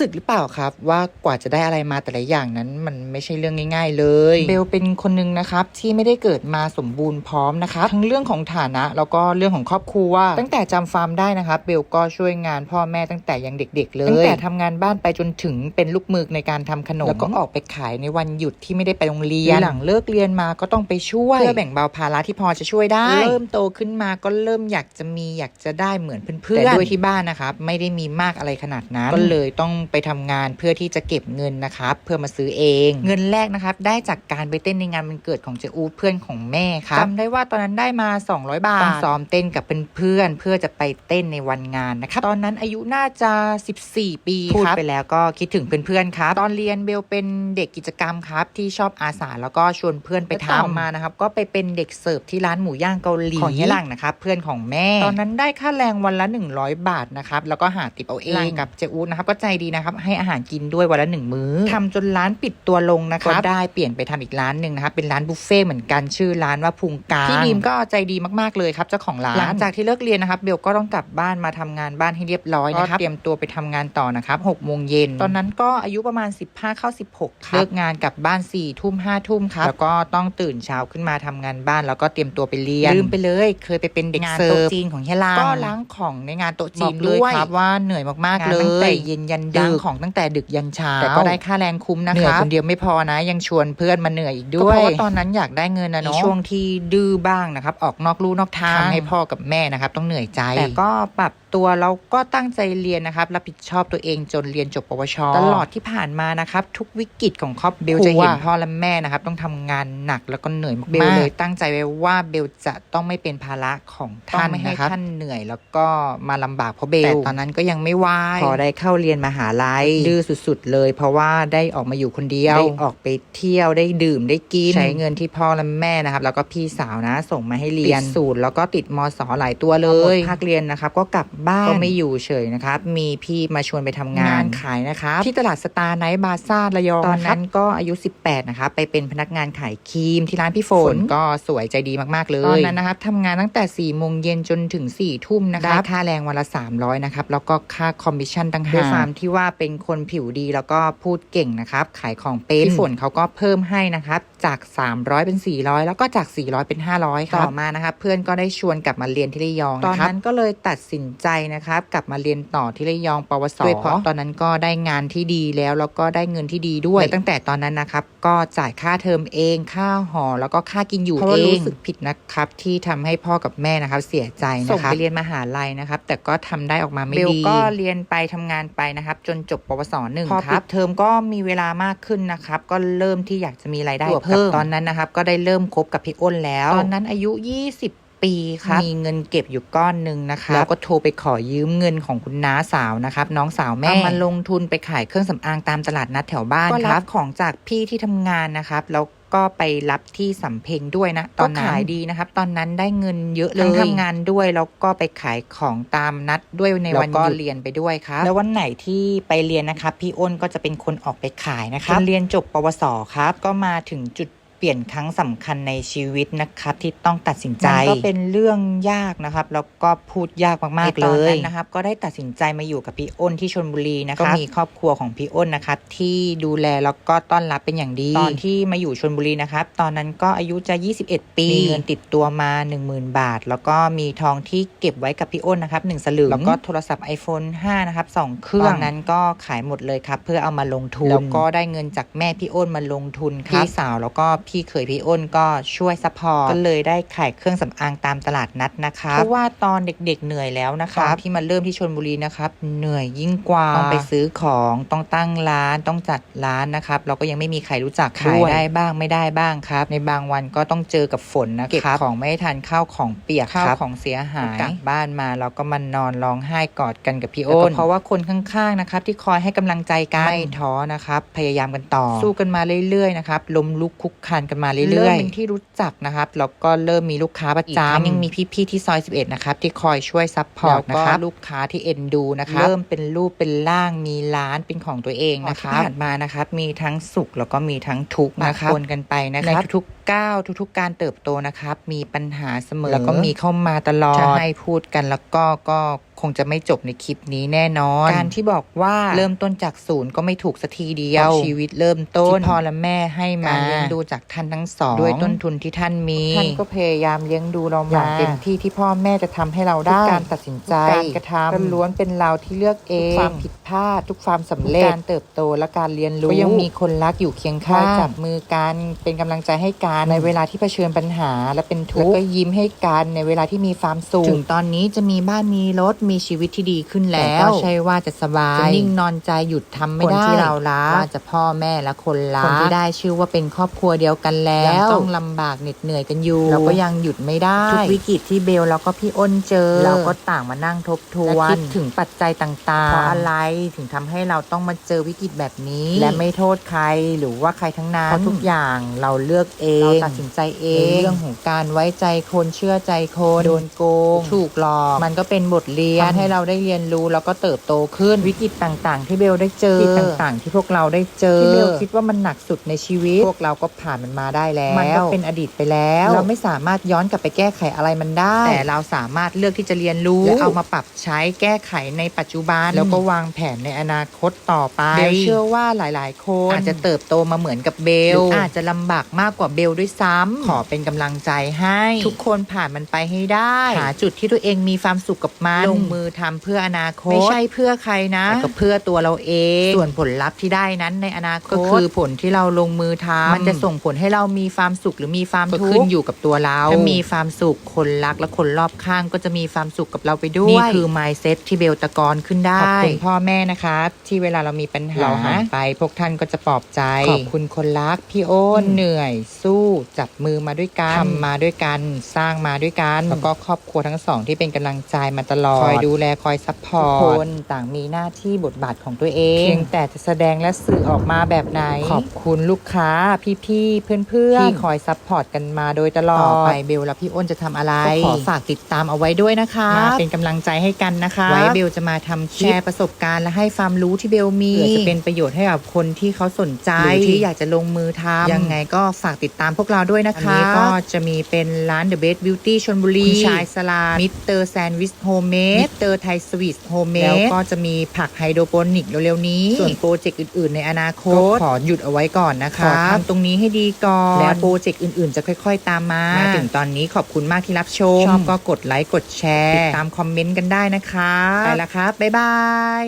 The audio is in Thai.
สึกหรือเปล่าครับ ว่ากว่าจะได้อะไรมาแต่ละอย่างนั้น มันไม่ใช่เรื่องง่าย ๆ เลย เบลเป็นคนหนึ่งนะครับ ที่ไม่ได้เกิดมาสมบูรณ์พร้อมนะครับทั้งเรื่องของฐานะ แล้วก็เรื่องของครอบครัว ตั้งแต่จำฟาร์มได้นะครับ เบลก็ช่วยงานพ่อแม่ตั้งแต่ยังเด็ก ๆ เลยตั้งแต่ทำงานบ้านไปจนถึงเป็นลูกมือในการทำขนมแล้วก็ออกไปขายในวันหยุดที่ไม่ได้ไปโรงเรียนหลังเลิกเรียนมาก็ต้องไปช่วยเพื่อแบ่งเบาภาระที่พอจะช่วยได้ เริ่มโตขึ้นมาก็เริ่มอยากจะมีอยากจะได้เหมือนเพื่อนๆแต่ด้วยที่บ้านนะครับไม่ได้มีมากอะไรขนาดนั้นก็เลยต้องไปทำงานเพื่อที่จะเก็บเงินนะครับเพื่อมาซื้อเอง เงินแรกนะครับได้จากการไปเต้นในงานวันเกิดของเจอูเพื่อนของแม่ครับจำได้ว่าตอนนั้นได้มา 200 บาทต้องซ้อมเต้นกับเพื่อนๆเพื่อจะไปเต้นในวันงานนะครับตอนนั้นอายุน่าจะ 14 ปีพูดไปแล้วก็คิดถึงเพื่อนๆครับตอนเรียนเบลเป็นเด็กกิจกรรมครับที่ชอบอาสาแล้วก็ชวนเพื่อนไปทำมานะครับก็ไปเป็นเด็กเสิร์ฟที่ร้านหมูย่างเกาหลีของเฮียหลังนะครับเพื่อนของแม่ ตอนนั้นได้ค่าแรงวันละ 100 บาทนะครับแล้วก็หาติบเอาเองกับเจอูนะครับก็ใจดีนะครับให้อาหารกินด้วยวันละหนึ่งมื้อทำจนร้านปิดตัวลงนะครับก็ได้เปลี่ยนไปทำอีกร้านหนึ่งนะครับเป็นร้านบุฟเฟ่ต์เหมือนกันชื่อร้านว่าพุงกลางพี่ดีมก็ใจดีมากๆเลยครับเจ้าของร้านหลังจากที่เลิกเรียนนะครับเบลก็ต้องกลับบ้านมาทำงานบ้านให้เรียบร้อยนะครับเตรียมตัวไปทำงานต่อนะครับหกโมงเย็นตอนนั้นก็อายุประมาณ 15 เข้า 16 ครับเลิกงานกลับบ้าน4ี่ทุ่มห้าทุ่มครับแล้วก็ต้องตื่นเช้าขึ้นมาทำงานบ้าน แล้วก็เตรียมตัวไปเรียนลืมไปเลย เคยไปเป็นเด็กเสิร์ฟโต๊ะจีนของเฮียลางก็ล้างของในงานโต๊ะจีนด้วยครับว่าเหนื่อยมากๆเลยตั้งแต่เย็นยันดึกของตั้งแต่ดึกยันเช้าแต่ก็ได้ค่าแรงคุ้มนะคะเหนื่อยคนเดียวไม่พอนะ ยังชวนเพื่อนมาเหนื่อยอีกด้วยก็เพราะว่าตอนนั้นอยากได้เงินนะเนาะช่วงที่ดื้อบ้างนะครับ ออกนอกลู่นอกทางทำให้พ่อกับแม่นะครับ ต้องเหนื่อยใจแต่ก็ปรับ ตัวแล้วก็ตั้งใจเรียนนะครับรับผิดชอบตัวเองจนเรียนจบปวช ตลอดที่ผ่านมานะครับ ทุกวิกฤตของครอบเบลจะเห็นพ่อและแม่นะครับ ต้องทำงานหนักแล้วก็เหนื่อยมากๆเบลเลยตั้งใจไว้ว่าเบลจะต้องไม่เป็นภาระของท่านไม่ให้ท่านเหนื่อยแล้วก็มาลำบากเพราะเบลแต่ตอนนั้นก็ยังไม่วายพอได้เข้าเรียนมหาลัยดื้อสุด ๆ เลย เพราะว่าได้ออกมาอยู่คนเดียวได้ออกไปเที่ยวได้ดื่มได้กินใช้เงินที่พ่อและแม่นะครับ แล้วก็พี่สาวนะ ส่งมาให้เรียนสูตรแล้วก็ติดมสหลายตัวเลยภาคเรียนนะครับก็กลับบ้านก็ไม่อยู่เฉยนะครับมีพี่มาชวนไปทำงานขายนะครับที่ตลาดสตาร์ไนท์บาซ่าระยองตอนนั้นก็อายุ 18นะครับไปเป็นพนักงานขายครีมที่ร้านพี่ฝนก็สวยใจดีมากๆเลยตอนนั้นนะครับทำงานตั้งแต่4ี่โมงเย็นจนถึง4ี่ทุ่มนะครับได้ค่าแรงวันละ 300นะครับแล้วก็ค่าคอมมิชชั่นต่างหากด้วยความที่ว่าเป็นคนผิวดีแล้วก็พูดเก่งนะครับขายของเป็นพี่ฝนเขาก็เพิ่มให้นะครับจาก 300 เป็น 400 แล้วก็จาก 400 เป็น 500ครับต่อมานะครับเพื่อนก็ได้ชวนกลับมาเรียนที่ระยองตอนนั้นก็เลยตัดสินใจนะครับ กลับมาเรียนต่อที่ระยองปวสด้วยเพราะตอนนั้นก็ได้งานที่ดีแล้วแล้วก็ได้เงินที่ดีด้วย ตั้งแต่ตอนนั้นนะครับ ก็จ่ายค่าเทอมเองค่าหอ แล้วก็ค่ากินอยู่เองรู้สึกผิดนะครับ ที่ทำให้พ่อกับแม่นะครับ เสียใจนะคะส่งไปเรียนมหาลัยนะครับ แต่ก็ทำได้ออกมาไม่ดีเบลก็เรียนไปทำงานไปนะครับ จนจบปวสหนึ่งพอปิดเทอมก็มีเวลามากขึ้นนะครับ ก็เริ่มที่อยากจะมีรายได้เพิ่มตอนนั้นนะครับ ก็ได้เริ่มคบกับพี่อ้นแล้ว ตอนนั้นอายุ 20 ปีครับมีเงินเก็บอยู่ก้อนหนึ่งนะคะแล้วก็โทรไปขอยืมเงินของคุณน้าสาวนะครับน้องสาวแม่เอามาลงทุนไปขายเครื่องสำอางตามตลาดนัดแถวบ้านครับของจากพี่ที่ทำงานนะครับแล้วก็ไปรับที่สำเพ็งด้วยนะ ตอนขายดีนะครับ ตอนนั้นได้เงินเยอะเลยทำงานด้วยแล้วก็ไปขายของตามนัดด้วยในวันหยุดเรียนไปด้วยครับแล้ววันไหนที่ไปเรียนนะครับพี่อ้นก็จะเป็นคนออกไปขายนะครับเรียนจบปวสครับก็มาถึงจุดเป ลี่ยนครั้งสำคัญในชีวิตนะครับที่ต้องตัดสินใจก็เป็นเรื่องยากนะครับแล้วก็พูดยากมากๆเลยตอนนั้นนะครับก็ได้ตัดสินใจมาอยู่กับพี่อ้นที่ชนบุรีนะคะก็มีครอบครัวของพี่อ้นนะครับที่ดูแลแล้วก็ต้อนรับเป็นอย่างดีตอนที่มาอยู่ชนบุรีนะครับตอนนั้นก็อายุจะ 21 ปีมีเงินติดตัวมา 10,000 บาท แล้วก็มีทองที่เก็บไว้กับพี่อ้นนะครับหนึ่งสลึงแล้วก็โทรศัพท์ iPhone 5 นะครับสองเครื่องตอนนั้นก็ขายหมดเลยครับเพื่อเอามาลงทุนแล้วก็ได้เงินจากแม่พี่อ้นมาลงทุนครับพี่สาวแล้วก็พี่เคยพี่อ้นก็ช่วยซัพพอร์ตก็เลยได้ขายเครื่องสำอางตามตลาดนัดนะคะเพราะว่าตอนเด็กๆเหนื่อยแล้วนะคะที่มาเริ่มที่ชนบุรีนะครับเหนื่อยยิ่งกว่าต้องไปซื้อของต้องตั้งร้านต้องจัดร้านนะครับเราก็ยังไม่มีใครรู้จักขายได้บ้างไม่ได้บ้างครับ ในบางวันก็ต้องเจอกับฝนนะเก็บของไม่ทันข้าวของเปียกข้าวของเสียหายกลับบ้านมาเราก็มานอนร้องไห้กอดกันกับพี่อ้นเพราะว่าคนข้างๆนะครับที่คอยให้กำลังใจกันไม่ท้อนะครับพยายามกันต่อ สู้กันมาเรื่อยๆนะครับล้มลุกคุกคานกันมาเรื่อยๆเริ่มเป็นที่รู้จักนะครับแล้วก็เริ่มมีลูกค้าประจำยังมีพี่ๆที่ซอย 11 นะครับ ที่คอยช่วยซัพพอร์ตนะครับลูกค้าที่เอ็นดูนะครับเริ่มเป็นรูปเป็นร่างมีร้านเป็นของตัวเองนะคะผ่านมานะครับมีทั้งสุขแล้วก็มีทั้งทุกข์นะครับปนกันไปนะครับในทุกๆๆ ก้าวทุกๆ การเติบโตนะครับ มีปัญหาเสมอแล้วก็มีเข้ามาตลอดจะให้พูดกันแล้วก็ก็คงจะไม่จบในคลิปนี้แน่นอน การที่บอกว่าเริ่มต้นจากศูนย์ก็ไม่ถูกสักทีเดียวชีวิตเริ่มต้นที่พ่อและแม่ให้มาเลี้ยงดูจากท่านทั้งสองด้วยต้นทุนที่ท่านมีท่านก็พยายามเลี้ยงดูเรามาอย่างเต็มที่ที่พ่อแม่จะทำให้เราได้การตัดสินใจการกระทำก็ล้วนเป็นเราที่เลือกเองความผิดพลาดทุกความสำเร็จการเติบโตและการเรียนรู้ก็ยังมีคนรักอยู่เคียงข้างจับมือกันเป็นกำลังใจให้กันในเวลาที่เผชิญปัญหา และเป็นทุกข์แล้วก็ยิ้มให้กันในเวลาที่มีความสุขถึงตอนนี้จะมีบ้านมีรถมีชีวิตที่ดีขึ้นแล้วก็ใช่ว่าจะสบายจะนิ่งนอนใจหยุดทำไม่ได้คนที่เรารักว่าจะพ่อแม่และคนรักคนที่ได้ชื่อว่าเป็นครอบครัวเดียวกันแล้วยังต้องลำบากเหน็ดเหนื่อยกันอยู่เราก็ยังหยุดไม่ได้ทุกวิกฤตที่เบลแล้วก็พี่อ้นเจอ เราก็ต่างมานั่งทบทวนและคิดถึงปัจจัยต่างๆเพราะอะไรถึงทำให้เราต้องมาเจอวิกฤตแบบนี้ และไม่โทษใครหรือว่าใครทั้งนั้นเพราะทุกอย่างเราเลือกเองเราตัดสินใจเองเรื่องของการไว้ใจคนเชื่อใจคนโดนโกงถูกหลอกมันก็เป็นบทเรียนทำให้เราได้เรียนรู้แล้วก็เติบโตขึ้นวิกฤตต่างๆ ที่เบลได้เจอวิกฤตต่างๆ ที่พวกเราได้เจอที่เบลคิดว่ามันหนักสุดในชีวิต พวกเราก็ผ่านมันมาได้แล้ว มันก็เป็นอดีตไปแล้ว เราไม่สามารถย้อนกลับไปแก้ไขอะไรมันได้ แต่เราสามารถเลือกที่จะเรียนรู้และเอามาปรับใช้แก้ไขในปัจจุบัน แล้วก็วางแผนในอนาคตต่อไปเบลเชื่อว่าหลาย ๆ คนอาจจะเติบโตมาเหมือนกับเบลหรืออาจจะลำบากมากกว่าเบลด้วยซ้ำขอเป็นกำลังใจให้ ทุกคนผ่านมันไปให้ได้ หาจุดที่ตัวเองมีความสุขกับมันลงมือทำเพื่ออนาคต ไม่ใช่เพื่อใครนะแต่ก็เพื่อตัวเราเอง ส่วนผลลัพธ์ที่ได้นั้นในอนาคตก็คือผลที่เราลงมือทำมันจะส่งผลให้เรามีความสุขหรือมีความทุกข์ขึ้นอยู่กับตัวเราถ้ามีความสุขคนรักและคนรอบข้างก็จะมีความสุขกับเราไปด้วยนี่คือ mindset ที่เบลตะกอนขึ้นได้ขอบคุณพ่อแม่นะคะ ที่เวลาเรามีปัญหาเราหันไป พวกท่านก็จะปลอบใจขอบคุณคนรักพี่โอ้นเหนื่อยสู้จับมือมาด้วยกันทำมาด้วยกันสร้างมาด้วยกันแล้วก็ครอบครัวทั้งสองที่เป็นกำลังใจมาตลอดคอยดูแลคอยซัพพอร์ตทุกคนต่างมีหน้าที่บทบาทของตัวเองเพียงแต่จะแสดงและสื่อออกมาแบบไหน ขอบคุณลูกค้าพี่ๆเพื่อนๆที่คอยซัพพอร์ตกันมาโดยตลอดต่อไปเบลและพี่อ้นจะทำอะไรก็ขอฝากติดตามเอาไว้ด้วยนะคะมาเป็นกำลังใจให้กันนะคะไว้เบลจะมาทำคลิปแชร์ประสบการณ์และให้ความรู้ที่เบลมีเพื่อจะเป็นประโยชน์ให้กับคนที่เขาสนใจหรือที่อยากจะลงมือทำยังไงก็ฝากติดตามพวกเราด้วยนะคะ อันนี้ก็จะมีเป็นร้าน The Best Beauty ชลบุรีคุณชายสลามิสเตอร์แซนด์วิชโฮมเมดมิสเตอร์ไทยสวีทโฮมเมดแล้วก็จะมีผักไฮโดรโปนิกเร็วๆนี้ ส่วนโปรเจกต์อื่นๆ ในอนาคต ขอหยุดเอาไว้ก่อนนะคะ ขอทำตรงนี้ให้ดีก่อน แล้วโปรเจกต์อื่นๆ จะค่อยๆ ตามมา มาถึงตอนนี้ขอบคุณมากที่รับชม ชอบก็กดไลค์ กดแชร์ ติดตามคอมเมนต์กันได้นะคะ ไปละครับ บ๊ายบาย